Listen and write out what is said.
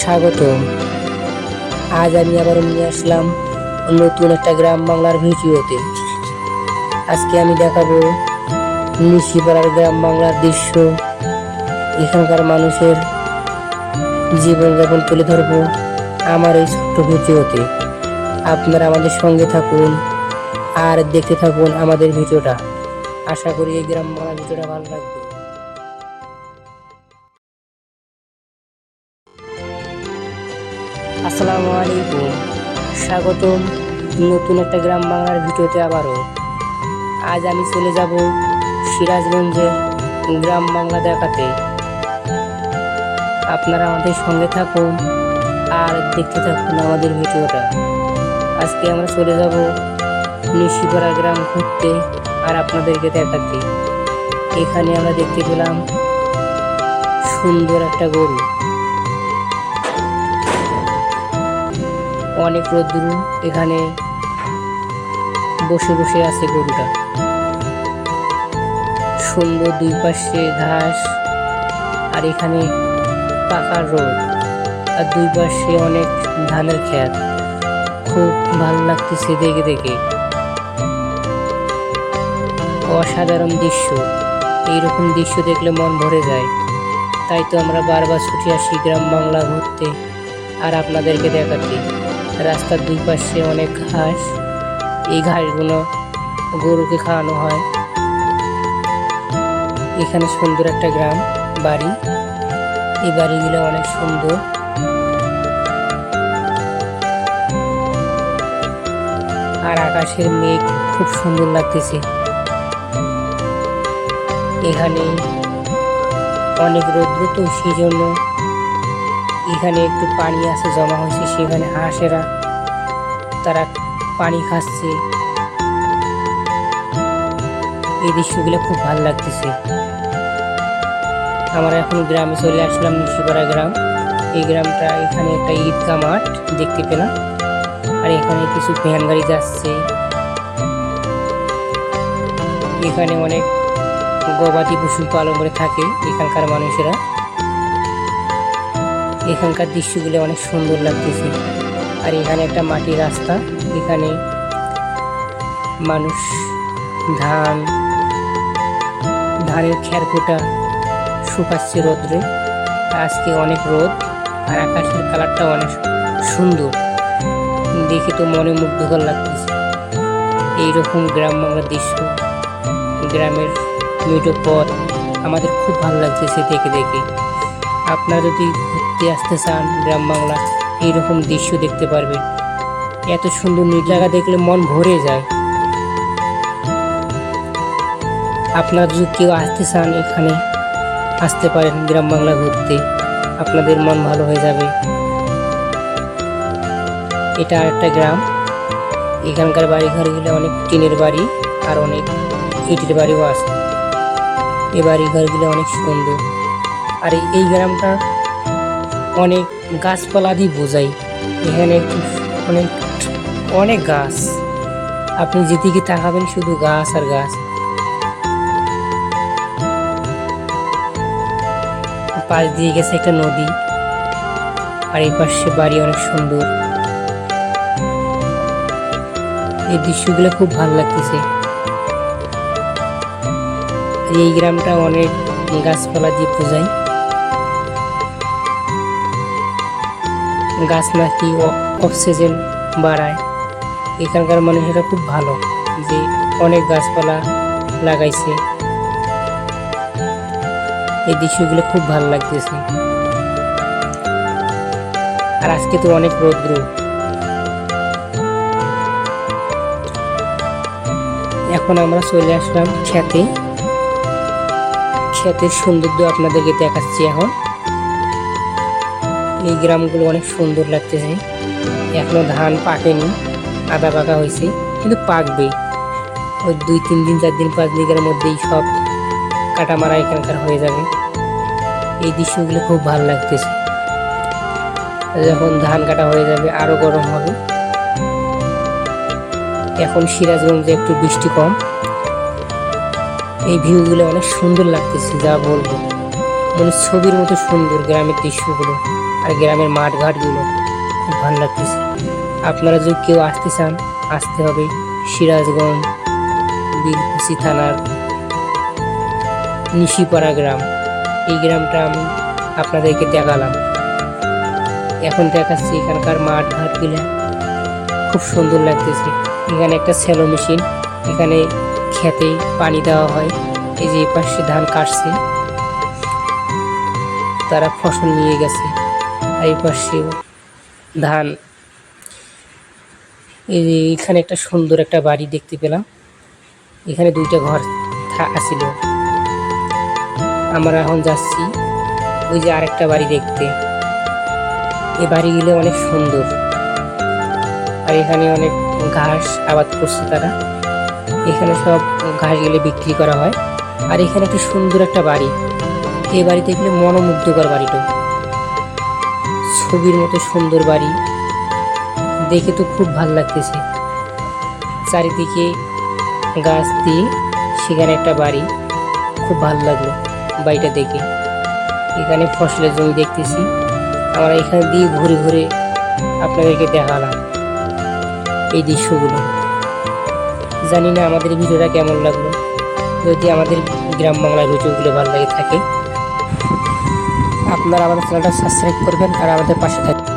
স্বাগত আজ আমি আবার নিয়ে আসলাম নতুন একটা গ্রাম বাংলার ভিডিওতে। আজকে আমি দেখাবো নিশিপাড়ার গ্রাম বাংলার দৃশ্য। এখানকার মানুষের জীবনযাপন তুলে ধরবো আমার এই ছোট্ট ভিডিওতে। আপনারা আমাদের সঙ্গে থাকুন আর দেখতে থাকুন আমাদের ভিডিওটা। আশা করি এই গ্রাম বাংলার ভিডিওটা ভালো লাগবে। আসসালামু আলাইকুম। স্বাগতম নতুন একটা গ্রাম বাংলার ভিডিওতে আবারও। আজ আমি চলে যাব সিরাজগঞ্জের গ্রাম বাংলা দেখাতে। আপনারা আমাদের সঙ্গে থাকুন আর দেখতে থাকুন আমাদের ভিডিওটা। আজকে আমরা চলে যাব নিশিপাড়া গ্রাম ঘুরতে আর আপনাদেরকে দেখাতে। এখানে আমরা দেখতে পেলাম সুন্দর একটা গরু। অনেক রোদ্রু এখানে বসে বসে আছে গরুটা। সুন্দর দুই পাশে ঘাস, আর এখানে পাকা রোদ। আর দুই পাশে অনেক ধানের ক্ষেত খুব ভালো লাগতেছে দেখে দেখে। অসাধারণ দৃশ্য। এইরকম দৃশ্য দেখলে মন ভরে যায়। তাই তো আমরা বারবার ছুটে আসি গ্রাম বাংলা ঘুরতে, আর আপনাদেরকে দেখাতে। রাস্তার দুই পাশে অনেক ঘাস। এই ঘাসগুলো গরুকে খাওয়ানো হয়। এখানে সুন্দর একটা গ্রাম, বাড়ি। এই বাড়িগুলো অনেক সুন্দর। আর আকাশের মেঘ খুব সুন্দর লাগতেছে। এখানে অনেক রৌদ্র তো সেই জন্য এখানে একটু পানি আছে, জমা হয়েছে, সেখানে হাঁসেরা, তারা পানি খাচ্ছে। এই দৃশ্যগুলো খুব ভালো লাগতেছে। আমরা এখন গ্রামে চলে আসলাম নিশিপাড়া গ্রাম। এই গ্রামটা এখানে একটা ঈদগাহ মাঠ দেখতে পেলাম। আর এখানে কিছু ভ্যান গাড়ি যাচ্ছে। এখানে অনেক গবাদি পশু পালন করে থাকে এখানকার মানুষেরা। এখানকার দৃশ্যগুলো অনেক সুন্দর লাগতেছে। আর এখানে একটা মাটির রাস্তা, এখানে মানুষ, ধান, ধানের খ্যার ফোটা শুকাচ্ছে রোদ্রে। আজকে অনেক রোদ আর আকাশের কালারটা অনেক সুন্দর। দেখে তো মনে মুগ্ধকর লাগতেছে। এইরকম গ্রাম বাংলার দৃশ্য, গ্রামের মিটো পথ আমাদের খুব ভালো লাগতেছে দেখে দেখে। আপনারা যদি ঘুরতে আসতে চান গ্রাম বাংলা, এইরকম দৃশ্য দেখতে পারবেন। এত সুন্দর জায়গা দেখলে মন ভরে যায়। আপনারা যদি কেউ আসতে চান এখানে, আসতে পারেন গ্রাম বাংলা ঘুরতে। আপনাদের মন ভালো হয়ে যাবে। এটা একটা গ্রাম। এখানকার বাড়ি ঘরগুলো অনেক টিনের বাড়ি আর অনেক ইটের বাড়িও আছে। এই বাড়ি ঘরগুলো অনেক সুন্দর। আর এই- গ্রামটা অনেক গাছপালা দিয়ে বোঝাই এখানে অনেক অনেক গাছ। আপনি যেদিকে তাকাবেন শুধু গাছ আর গাছ। পাশ দিয়ে গেছে একটা নদী। আর এই পাশে বাড়ি অনেক সুন্দর। এই দৃশ্যগুলো খুব ভালো লাগতেছে। এই গ্রামটা অনেক গাছপালা দিয়ে বোঝায়। গাছ নাকি অক্সিজেন বাড়ায়। এখানকার মানুষেরা খুব ভালো যে অনেক গাছপালা লাগাইছে। এই দৃশ্যগুলো খুব ভালো লাগতেছে। আর আজকে তো অনেক রৌদ্র। এখন আমরা চলে আসলাম খেতে ক্ষেতের সৌন্দর্য আপনাদেরকে দেখাচ্ছি এখন। এই গ্রামগুলো অনেক সুন্দর লাগতেছে। এখনও ধান পাকেনি, আদা পাকা হয়েছে, কিন্তু পাকবে। ওই দুই, তিন দিন, চার দিন, পাঁচ দিনের মধ্যেই সব কাটা মারা এখানকার হয়ে যাবে। এই দৃশ্যগুলো খুব ভালো লাগতেছে। যখন ধান কাটা হয়ে যাবে, আরও গরম হবে। এখন সিরাজগঞ্জে একটু বৃষ্টি কম। এই ভিউগুলো অনেক সুন্দর লাগতেছে, যা বলব। মানে ছবির মতো সুন্দর গ্রামের দৃশ্যগুলো। আর গ্রামের মাঠ ঘাটগুলো খুব ভালো লাগতেছে। আপনারা যদি কেউ আসতে চান, আসতে হবে সিরাজগঞ্জ বিলকুচি থানার নিশিপাড়া গ্রাম। এই গ্রামটা আমি আপনাদেরকে দেখালাম। এখন দেখাচ্ছি এখানকার মাঠ ঘাটগুলো খুব সুন্দর লাগতেছে। এখানে একটা স্যালো মেশিন, এখানে খেতে পানি দেওয়া হয়। এই যে পাশে ধান কাটছে। তারা ফসল নিয়ে গেছে। এই পাশে ধান। এই যে এখানে একটা সুন্দর একটা বাড়ি দেখতে পেলাম। এখানে দুইটা ঘর আছিল। আমরা এখন যাচ্ছি ওই যে আরেকটা বাড়ি দেখতে। এই বাড়িগুলো অনেক সুন্দর। আর এখানে অনেক ঘাস আবাদ করছে তারা। এখানে সব ঘাসগুলো বিক্রি করা হয়। আর এখানে একটা সুন্দর একটা বাড়ি। এই বাড়িতে দেখলে মনোমুগ্ধকর বাড়িটা। ছবির মতো সুন্দর বাড়ি। দেখে তো খুব ভালো লাগতেছে। চারিদিকে গাছ দিয়ে সেখানে একটা বাড়ি। খুব ভালো লাগল বাড়িটা দেখে। এখানে ফসলের জমি দেখতেছি। আমরা এখানে দিয়ে ঘুরে ঘুরে আপনাদেরকে দেখালাম এই দৃশ্যগুলো। জানি না আমাদের ভিডিওটা কেমন লাগল। যদি আমাদের গ্রাম বাংলার ভিডিওগুলো ভালো লাগে থাকে। আপনারা আমাদের চ্যানেলটা সাবস্ক্রাইব করবেন আর আমাদের পাশে থাকবেন।